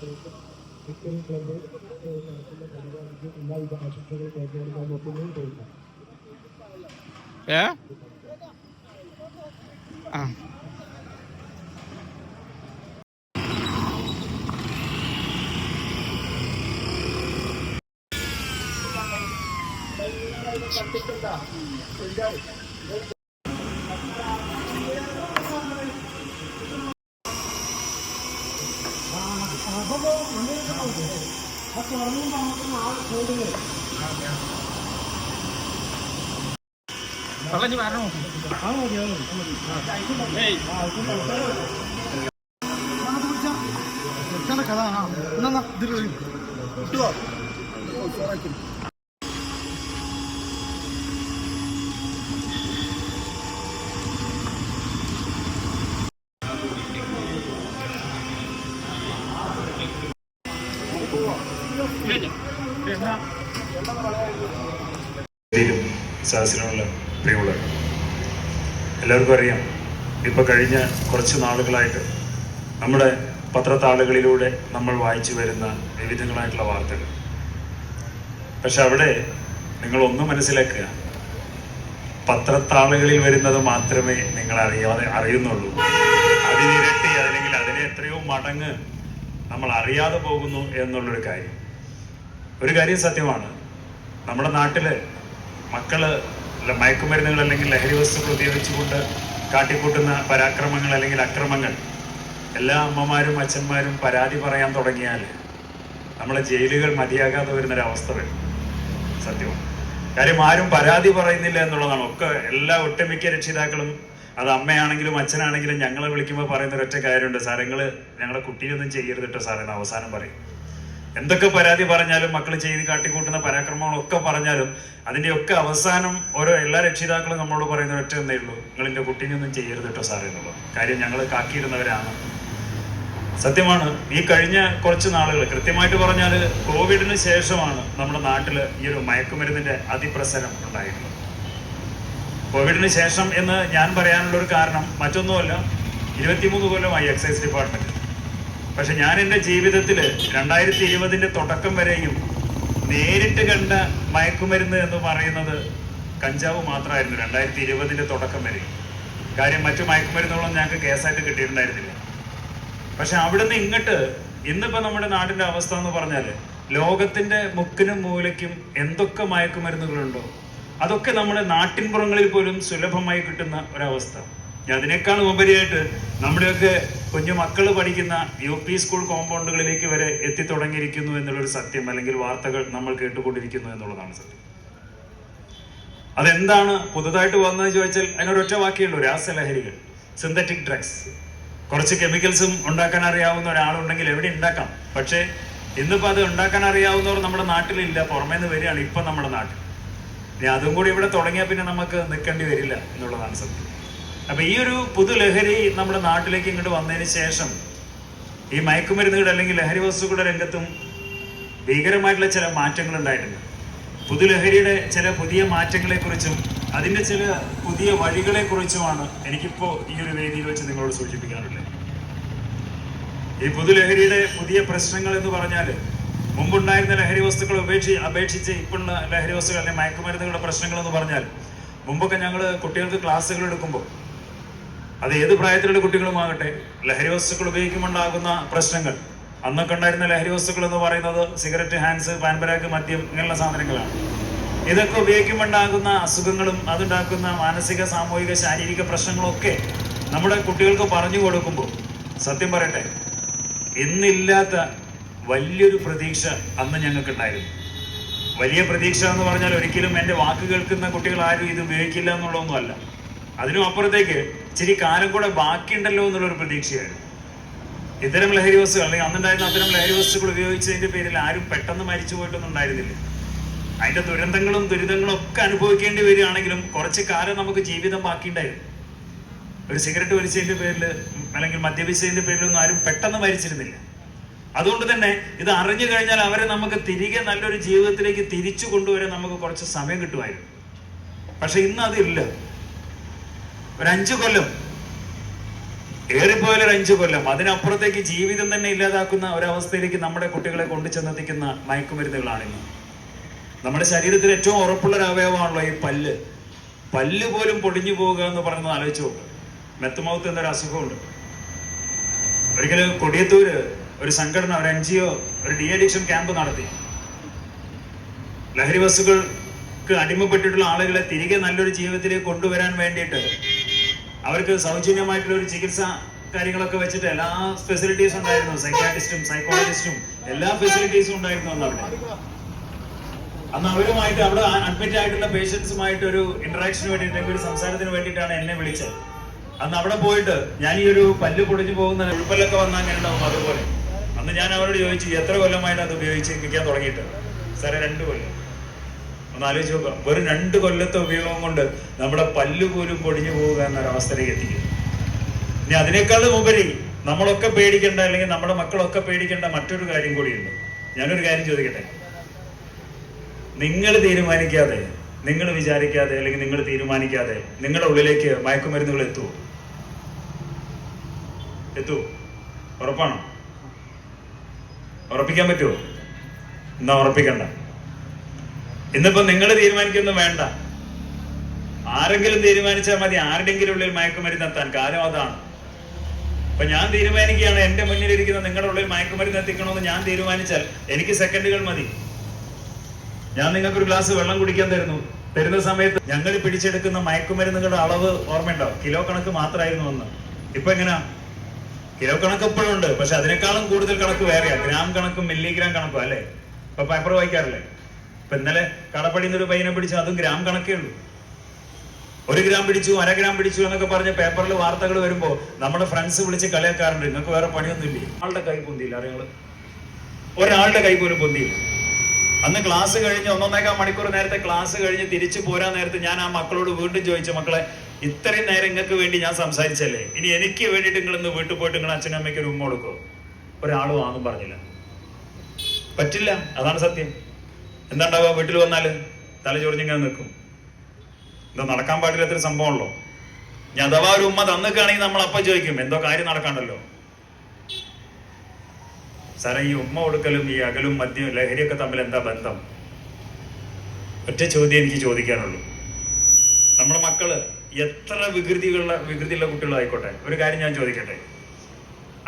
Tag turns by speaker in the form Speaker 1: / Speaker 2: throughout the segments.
Speaker 1: Cricket club നടത്തുന്ന പരിപാടിക്ക് ഉണ്ടായി ആശംസകൾ കേൾക്കാൻ നോക്കുന്നതും തോന്നുന്നു ഏ ആ കണ്ടിട്ടുണ്ടോ വെള്ളം വരണോ ഏയ്
Speaker 2: കഥ ആ എന്നാ ഇതിൽ കിട്ടുവോ
Speaker 3: സഹസിനുള്ള പ്രിയമുള്ളവർ എല്ലാവർക്കും അറിയാം. ഇപ്പോൾ കഴിഞ്ഞ കുറച്ച് നാളുകളായിട്ട് നമ്മുടെ പത്രത്താളുകളിലൂടെ നമ്മൾ വായിച്ചു വരുന്ന വിവിധങ്ങളായിട്ടുള്ള വാർത്തകൾ. പക്ഷെ അവിടെ നിങ്ങൾ ഒന്ന് മനസ്സിലാക്കുക. പത്രത്താളുകളിൽ വരുന്നത് മാത്രമേ നിങ്ങൾ അറിയാതെ അറിയുന്നുള്ളൂ. അതിനിരട്ടി അല്ലെങ്കിൽ അതിനെ എത്രയോ മടങ്ങ് നമ്മൾ അറിയാതെ പോകുന്നു എന്നുള്ളൊരു കാര്യം. ഒരു കാര്യം സത്യമാണ്. നമ്മുടെ നാട്ടിൽ മക്കൾ മയക്കുമരുന്നുകൾ അല്ലെങ്കിൽ ലഹരി വസ്തുക്കൾ ഉപയോഗിച്ചുകൊണ്ട് കാട്ടിക്കൂട്ടുന്ന പരാക്രമങ്ങൾ അല്ലെങ്കിൽ അക്രമങ്ങൾ എല്ലാ അമ്മമാരും അച്ഛന്മാരും പരാതി പറയാൻ തുടങ്ങിയാൽ നമ്മളെ ജയിലുകൾ മതിയാകാതെ വരുന്നൊരവസ്ഥ വരും. സത്യം കാര്യം ആരും പരാതി പറയുന്നില്ല എന്നുള്ളതാണ്. ഒക്കെ എല്ലാ ഒട്ടുമിക്ക രക്ഷിതാക്കളും അത് അമ്മയാണെങ്കിലും അച്ഛനാണെങ്കിലും ഞങ്ങളെ വിളിക്കുമ്പോൾ പറയുന്ന ഒരൊറ്റ കാര്യമുണ്ട്. സാറേ നിങ്ങൾ ഞങ്ങളുടെ കുട്ടീനൊന്നും ചെയ്യരുത് കേട്ടോ സാറേ എന്ന് അവസാനം പറയും. എന്തൊക്കെ പരാതി പറഞ്ഞാലും മക്കൾ ചെയ്ത് കാട്ടിക്കൂട്ടുന്ന പരാക്രമങ്ങളൊക്കെ പറഞ്ഞാലും അതിന്റെ ഒക്കെ അവസാനം ഓരോ എല്ലാ രക്ഷിതാക്കളും നമ്മളോട് പറയുന്ന ഒറ്റ എന്നേ ഉള്ളൂ. നിങ്ങൾ എന്റെ കുട്ടീനൊന്നും ചെയ്യരുത് കേട്ടോ സാറേ എന്നുള്ളത്. കാര്യം ഞങ്ങൾ കാക്കിയിരുന്നവരാണ്. സത്യമാണ് ഈ കഴിഞ്ഞ കുറച്ച് നാളുകൾ കൃത്യമായിട്ട് പറഞ്ഞാൽ കോവിഡിന് ശേഷമാണ് നമ്മുടെ നാട്ടിൽ ഈ ഒരു മയക്കുമരുന്നിന്റെ അതിപ്രസരം ഉണ്ടായിട്ടുള്ളത്. കോവിഡിന് ശേഷം എന്ന് ഞാൻ പറയാനുള്ള ഒരു കാരണം മറ്റൊന്നുമല്ല. ഇരുപത്തിമൂന്ന് കൊല്ലമായി എക്സൈസ് ഡിപ്പാർട്ട്മെന്റ്. പക്ഷെ ഞാൻ എന്റെ ജീവിതത്തിൽ രണ്ടായിരത്തി ഇരുപതിന്റെ തുടക്കം വരെയും നേരിട്ട് കണ്ട മയക്കുമരുന്ന് എന്ന് പറയുന്നത് കഞ്ചാവ് മാത്രമായിരുന്നു രണ്ടായിരത്തി ഇരുപതിന്റെ തുടക്കം വരെ. കാര്യം മറ്റു മയക്കുമരുന്നുകളും ഞങ്ങൾക്ക് കേസായിട്ട് കിട്ടിയിട്ടുണ്ടായിരുന്നില്ല. പക്ഷെ അവിടുന്ന് ഇങ്ങോട്ട് ഇന്നിപ്പോൾ നമ്മുടെ നാടിന്റെ അവസ്ഥ എന്ന് പറഞ്ഞാൽ ലോകത്തിന്റെ മുക്കിനും മൂലയ്ക്കും എന്തൊക്കെ മയക്കുമരുന്നുകളുണ്ടോ അതൊക്കെ നമ്മുടെ നാട്ടിൻപുറങ്ങളിൽ പോലും സുലഭമായി കിട്ടുന്ന ഒരവസ്ഥ. അതിനേക്കാൾ ഉപരിയായിട്ട് നമ്മുടെയൊക്കെ കുഞ്ഞു മക്കൾ പഠിക്കുന്ന യു പി സ്കൂൾ കോമ്പൗണ്ടുകളിലേക്ക് വരെ എത്തിത്തുടങ്ങിയിരിക്കുന്നു എന്നുള്ളൊരു സത്യം അല്ലെങ്കിൽ വാർത്തകൾ നമ്മൾ കേട്ടുകൊണ്ടിരിക്കുന്നു എന്നുള്ളതാണ് സത്യം. അതെന്താണ് പുതുതായിട്ട് വന്നതെന്ന് ചോദിച്ചാൽ അതിനൊരൊറ്റ വാക്കിയുള്ളൂ രാസലഹരികൾ സിന്തറ്റിക് ഡ്രഗ്സ് കുറച്ച് കെമിക്കൽസും ഉണ്ടാക്കാൻ അറിയാവുന്ന ഒരാളുണ്ടെങ്കിൽ എവിടെ ഉണ്ടാക്കാം? പക്ഷേ ഇന്നിപ്പോൾ അത് ഉണ്ടാക്കാൻ അറിയാവുന്നവർ നമ്മുടെ നാട്ടിലില്ല പുറമേ നിന്ന് വരികയാണ് ഇപ്പം നമ്മുടെ നാട്ടിൽ. ഇനി അതും കൂടി ഇവിടെ തുടങ്ങിയാൽ പിന്നെ നമുക്ക് നിൽക്കേണ്ടി വരില്ല എന്നുള്ളതാണ് സത്യം. അപ്പൊ ഈ ഒരു പുതു ലഹരി നമ്മുടെ നാട്ടിലേക്ക് ഇങ്ങോട്ട് വന്നതിന് ശേഷം ഈ മയക്കുമരുന്നുകളുടെ അല്ലെങ്കിൽ ലഹരി വസ്തുക്കളുടെ രംഗത്തും ഭീകരമായിട്ടുള്ള ചില മാറ്റങ്ങൾ ഉണ്ടായിട്ടുണ്ട്. പുതുലഹരിയുടെ ചില പുതിയ മാറ്റങ്ങളെ കുറിച്ചും അതിന്റെ ചില പുതിയ വഴികളെ കുറിച്ചുമാണ് എനിക്കിപ്പോ ഈ ഒരു വേദിയിൽ വെച്ച് നിങ്ങളോട് സൂചിപ്പിക്കാനുള്ളത്. ഈ പുതുലഹരിയുടെ പുതിയ പ്രശ്നങ്ങൾ എന്ന് പറഞ്ഞാൽ മുമ്പുണ്ടായിരുന്ന ലഹരി വസ്തുക്കൾ ഉപേക്ഷി അപേക്ഷിച്ച് ഇപ്പോഴുള്ള ലഹരി വസ്തുക്കൾ അല്ലെങ്കിൽ മയക്കുമരുന്നുകളുടെ പ്രശ്നങ്ങൾ എന്ന് പറഞ്ഞാൽ മുമ്പൊക്കെ ഞങ്ങൾ കുട്ടികൾക്ക് ക്ലാസ്സുകൾ എടുക്കുമ്പോൾ അത് ഏത് പ്രായത്തിലുള്ള കുട്ടികളുമാകട്ടെ ലഹരി വസ്തുക്കൾ ഉപയോഗിക്കുമ്പോണ്ടാകുന്ന പ്രശ്നങ്ങൾ. അന്നൊക്കെ ഉണ്ടായിരുന്ന ലഹരി വസ്തുക്കൾ എന്ന് പറയുന്നത് സിഗരറ്റ് ഹാൻസ് പാൻപരാഗ് മദ്യം ഇങ്ങനെയുള്ള സാധനങ്ങളാണ്. ഇതൊക്കെ ഉപയോഗിക്കുമ്പോണ്ടാകുന്ന അസുഖങ്ങളും അതുണ്ടാക്കുന്ന മാനസിക സാമൂഹിക ശാരീരിക പ്രശ്നങ്ങളൊക്കെ നമ്മുടെ കുട്ടികൾക്ക് പറഞ്ഞു കൊടുക്കുമ്പോൾ സത്യം പറയട്ടെ ഇന്നില്ലാത്ത വലിയൊരു പ്രതീക്ഷ അന്ന് ഞങ്ങൾക്കുണ്ടായിരുന്നു. വലിയ പ്രതീക്ഷ എന്ന് പറഞ്ഞാൽ ഒരിക്കലും എന്റെ വാക്ക് കേൾക്കുന്ന കുട്ടികൾ ആരും ഇത് ഉപയോഗിക്കില്ല എന്നുള്ളതൊന്നുമല്ല. അതിനും അപ്പുറത്തേക്ക് ഇച്ചിരി കാലം കൂടെ ബാക്കിയുണ്ടല്ലോ എന്നുള്ളൊരു പ്രതീക്ഷയായിരുന്നു. ഇത്തരം ലഹരി വസ്തുക്കൾ അല്ലെങ്കിൽ അന്നുണ്ടായിരുന്ന അത്തരം ലഹരി വസ്തുക്കൾ ഉപയോഗിച്ചതിന്റെ പേരിൽ ആരും പെട്ടെന്ന് മരിച്ചു പോയിട്ടൊന്നും ഉണ്ടായിരുന്നില്ല. അതിന്റെ ദുരന്തങ്ങളും ദുരിതങ്ങളും ഒക്കെ അനുഭവിക്കേണ്ടി വരികയാണെങ്കിലും കുറച്ച് കാലം നമുക്ക് ജീവിതം ബാക്കിയുണ്ടായിരുന്നു. ഒരു സിഗരറ്റ് വലിച്ചതിന്റെ പേരിൽ അല്ലെങ്കിൽ മദ്യപിച്ചതിന്റെ പേരിലൊന്നും ആരും പെട്ടെന്ന് മരിച്ചിരുന്നില്ല. അതുകൊണ്ട് തന്നെ ഇത് അറിഞ്ഞു കഴിഞ്ഞാൽ അവരെ നമുക്ക് തിരികെ നല്ലൊരു ജീവിതത്തിലേക്ക് തിരിച്ചു കൊണ്ടുവരാൻ നമുക്ക് കുറച്ച് സമയം കിട്ടുമായിരുന്നു. പക്ഷെ ഇന്ന് അതില്ല. ഒരു അഞ്ചു കൊല്ലം. ഏറിപ്പോയാൽ ഒരു അഞ്ചു കൊല്ലം. അതിനപ്പുറത്തേക്ക് ജീവിതം തന്നെ ഇല്ലാതാക്കുന്ന ഒരവസ്ഥയിലേക്ക് നമ്മുടെ കുട്ടികളെ കൊണ്ടു ചെന്നെത്തിക്കുന്ന മയക്കുമരുന്നുകളാണ് ഇന്ന്. നമ്മുടെ ശരീരത്തിൽ ഏറ്റവും ഉറപ്പുള്ള ഒരു അവയവമാണല്ലോ ഈ പല്ല്. പല്ല് പോലും പൊടിഞ്ഞു പോവുക എന്ന് പറയുന്നത് ആലോചിച്ച് മെത്തമൗത്ത് എന്നൊരു അസുഖമുണ്ട്. ഒരിക്കലും കൊടിയത്തൂര് ഒരു സംഘടന ഒരു എൻ ജി ഒ ഒരു ഡി അഡിക്ഷൻ ക്യാമ്പ് നടത്തി. ലഹരി വസ്തുക്കൾക്ക് അടിമപ്പെട്ടിട്ടുള്ള ആളുകളെ തിരികെ നല്ലൊരു ജീവിതത്തിലേക്ക് കൊണ്ടുവരാൻ വേണ്ടിയിട്ട് അവർക്ക് സൗജന്യമായിട്ടുള്ള ഒരു ചികിത്സ കാര്യങ്ങളൊക്കെ വെച്ചിട്ട് എല്ലാ ഫെസിലിറ്റീസും ഉണ്ടായിരുന്നു. സൈക്കാട്രിസ്റ്റും സൈക്കോളജിസ്റ്റും എല്ലാ ഫെസിലിറ്റീസും ഉണ്ടായിരുന്നു അന്ന് അവിടെ. അന്ന് അവരുമായിട്ട് അവിടെ അഡ്മിറ്റ് ആയിട്ടുള്ള പേഷ്യൻസുമായിട്ട് ഒരു ഇന്ററാക്ഷന് വേണ്ടിട്ട് ഒരു സംസാരത്തിന് വേണ്ടിയിട്ടാണ് എന്നെ വിളിച്ചത്. അന്ന് അവിടെ പോയിട്ട് ഞാൻ ഈ ഒരു പല്ല് പൊടിഞ്ഞു പോകുന്ന ഉൾപ്പല്ലൊക്കെ വന്നാൽ ഉണ്ടാവും അതുപോലെ. അന്ന് ഞാൻ അവരോട് ചോദിച്ചു എത്ര കൊല്ലമായിട്ട് അത് ഉപയോഗിച്ച് ഉപയോഗിച്ചിരിക്കാൻ തുടങ്ങിയിട്ട്? സാറേ രണ്ട് കൊല്ലം. ഒന്ന് ആലോചിച്ച് നോക്കുക വെറും രണ്ട് കൊല്ലത്തെ ഉപയോഗം കൊണ്ട് നമ്മുടെ പല്ല് പോലും പൊടിഞ്ഞു പോവുക എന്നൊരവസ്ഥയിലേക്ക് എത്തിക്കും. ഇനി അതിനേക്കാളും ഉപരി നമ്മളൊക്കെ പേടിക്കേണ്ട അല്ലെങ്കിൽ നമ്മുടെ മക്കളൊക്കെ പേടിക്കേണ്ട മറ്റൊരു കാര്യം കൂടിയുണ്ട്. ഞാനൊരു കാര്യം ചോദിക്കട്ടെ? നിങ്ങൾ തീരുമാനിക്കാതെ നിങ്ങൾ വിചാരിക്കാതെ അല്ലെങ്കിൽ നിങ്ങൾ തീരുമാനിക്കാതെ നിങ്ങളുടെ ഉള്ളിലേക്ക് മയക്കുമരുന്നുകൾ എത്തുമോ എത്തുമോ ഉറപ്പാണോ? ഉറപ്പിക്കാൻ പറ്റുമോ എന്നാ ഉറപ്പിക്കണ്ട. ഇന്നിപ്പോ നിങ്ങൾ തീരുമാനിക്കൊന്നും വേണ്ട. ആരെങ്കിലും തീരുമാനിച്ചാൽ മതി. ആരുടെങ്കിലും ഉള്ളിൽ മയക്കുമരുന്ന് എത്താൻ. കാലം അതാണ്. അപ്പൊ ഞാൻ തീരുമാനിക്കുകയാണ്. എന്റെ മുന്നിലിരിക്കുന്ന നിങ്ങളുടെ ഉള്ളിൽ മയക്കുമരുന്ന് എത്തിക്കണമെന്ന് ഞാൻ തീരുമാനിച്ചാൽ എനിക്ക് സെക്കൻഡുകൾ മതി. ഞാൻ നിങ്ങൾക്ക് ഒരു ഗ്ലാസ് വെള്ളം കുടിക്കാൻ തരുന്നു. തരുന്ന സമയത്ത് ഞങ്ങൾ പിടിച്ചെടുക്കുന്ന മയക്കുമരുന്നുകളുടെ അളവ് ഓർമ്മയുണ്ടോ? കിലോ കണക്ക് മാത്രമായിരുന്നു അന്ന്. ഇപ്പൊ എങ്ങനെയാ കിലോ കണക്ക് എപ്പോഴും ഉണ്ട് പക്ഷെ അതിനേക്കാളും കൂടുതൽ കണക്ക് വേറെയാ. ഗ്രാം കണക്കും മില്ലിഗ്രാം കണക്കും അല്ലേ? ഇപ്പൊ പേപ്പർ വായിക്കാറില്ലേ? ഇപ്പൊ ഇന്നലെ കടപ്പടിയിൽ ഒരു പയ്യനെ പിടിച്ചു അതും ഗ്രാം കണക്കേ ഉള്ളൂ. ഒരു ഗ്രാം പിടിച്ചു അര ഗ്രാം പിടിച്ചു എന്നൊക്കെ പറഞ്ഞ് പേപ്പറിൽ വാർത്തകൾ വരുമ്പോ നമ്മുടെ ഫ്രണ്ട്സ് വിളിച്ച് കളിയാക്കാറുണ്ട്. നിങ്ങൾക്ക് വേറെ പണിയൊന്നുമില്ലേ? ആളുടെ കൈ പൊന്തിയില്ല അറിയാങ്ങൾ ഒരാളുടെ കൈ പോലും പൊന്തിയില്ല. അന്ന് ക്ലാസ് കഴിഞ്ഞ് ഒന്നൊന്നേക്കാൾ മണിക്കൂർ നേരത്തെ ക്ലാസ് കഴിഞ്ഞ് തിരിച്ചു പോരാൻ നേരത്ത് ഞാൻ ആ മക്കളോട് വീണ്ടും ചോദിച്ചു മക്കളെ ഇത്രയും നേരം നിങ്ങൾക്ക് വേണ്ടി ഞാൻ സംസാരിച്ചല്ലേ? ഇനി എനിക്ക് വേണ്ടിയിട്ട് നിങ്ങൾ ഇന്ന് വീട്ടിൽ പോയിട്ട് നിങ്ങൾ അച്ഛനും അമ്മയ്ക്ക് ഒരു ഉമ്മ കൊടുക്കോ ഒരാളും ആന്നും പറഞ്ഞില്ല. പറ്റില്ല അതാണ് സത്യം. എന്താ ഉണ്ടാവുക വീട്ടിൽ വന്നാൽ? തല ചൊറിഞ്ഞിങ്ങനെ നിൽക്കും. എന്താ നടക്കാൻ പാടില്ലാത്തൊരു സംഭവമുള്ളോ ഞാൻ അഥവാ ഒരു ഉമ്മ തന്നിക്കുകയാണെങ്കിൽ നമ്മൾ അപ്പം ചോദിക്കും എന്തോ കാര്യം നടക്കാണ്ടല്ലോ. സാറേ ഈ ഉമ്മ കൊടുക്കലും ഈ അകലും മദ്യം ലഹരിയൊക്കെ തമ്മിൽ എന്താ ബന്ധം? ഒറ്റ ചോദ്യം എനിക്ക് ചോദിക്കാനുള്ളൂ. നമ്മുടെ മക്കൾ എത്ര വികൃതികളുള്ള വികൃതിയുള്ള കുട്ടികളായിക്കോട്ടെ? ഒരു കാര്യം ഞാൻ ചോദിക്കട്ടെ?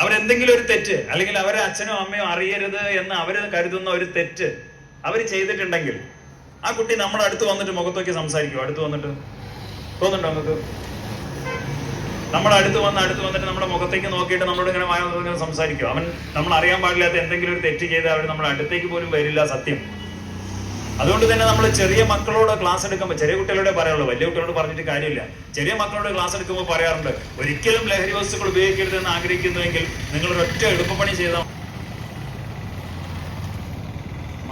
Speaker 3: അവരെന്തെങ്കിലും ഒരു തെറ്റ് അല്ലെങ്കിൽ അവരെ അച്ഛനോ അമ്മയോ അറിയരുത് എന്ന് അവർ കരുതുന്ന ഒരു തെറ്റ് അവർ ചെയ്തിട്ടുണ്ടെങ്കിൽ ആ കുട്ടി നമ്മുടെ അടുത്ത് വന്നിട്ട് മുഖത്തൊക്കെ സംസാരിക്കും അടുത്ത് വന്നിട്ട്? തോന്നുന്നുണ്ടോ നമുക്ക് നമ്മുടെ അടുത്ത് വന്ന് അടുത്ത് വന്നിട്ട് നമ്മുടെ മുഖത്തേക്ക് നോക്കിയിട്ട് നമ്മളോട് ഇങ്ങനെ വായ ഇങ്ങനെ സംസാരിക്കും അവൻ നമ്മൾ അറിയാൻ പാടില്ലാത്ത എന്തെങ്കിലും ഒരു തെറ്റ് ചെയ്ത് അവർ നമ്മുടെ അടുത്തേക്ക് പോലും വരില്ല സത്യം. അതുകൊണ്ട് തന്നെ നമ്മൾ ചെറിയ മക്കളോട് ക്ലാസ് എടുക്കുമ്പോൾ ചെറിയ കുട്ടികളോടെ പറയുള്ളൂ വലിയ കുട്ടികളോട് പറഞ്ഞിട്ട് കാര്യമില്ല. ചെറിയ മക്കളോട് ക്ലാസ് എടുക്കുമ്പോൾ പറയാറുണ്ട്. ഒരിക്കലും ലഹരി വസ്തുക്കൾ ഉപയോഗിക്കരുത് എന്ന് ആഗ്രഹിക്കുന്നുവെങ്കിൽ നിങ്ങൾ ഒരൊറ്റ എളുപ്പപ്പണി ചെയ്താൽ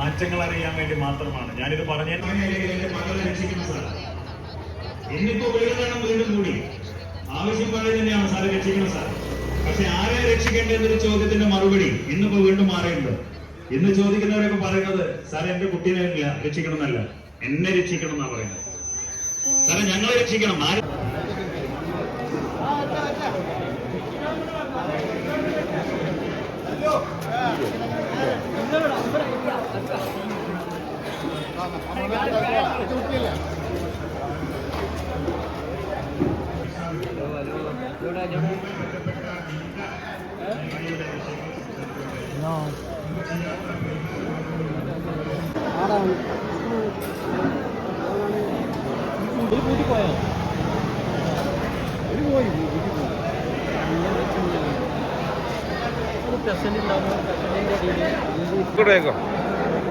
Speaker 3: മാറ്റങ്ങൾ അറിയാൻ വേണ്ടി മാത്രമാണ്. ഞാനിത് പറഞ്ഞ എന്നിപ്പോ വേണം വീണ്ടും കൂടി. ആവശ്യം പോലെ തന്നെയാണ് സാറ് രക്ഷിക്കണം സാർ. പക്ഷെ ആരെ രക്ഷിക്കേണ്ട എന്നൊരു ചോദ്യത്തിന്റെ മറുപടി ഇന്നിപ്പോ വീണ്ടും മാറിയുണ്ട് ഇന്ന് ചോദിക്കുന്നവരൊക്കെ പറയുന്നത് സാർ എന്റെ കുട്ടീനെ രക്ഷിക്കണം എന്നല്ല എന്നെ രക്ഷിക്കണം എന്നാ പറയുന്നത്. സാറേ ഞങ്ങളെ രക്ഷിക്കണം. ആര്
Speaker 2: കൂട്ടിപ്പോയോ ഒരു പോയി പെർസെന്റ് ഉണ്ടാവുമ്പോൾ പെർസെന്റിന്റെ അടിയിൽ
Speaker 1: കൂടെ വെക്കോ
Speaker 2: അങ്ങനെ കിട്ടുന്നത്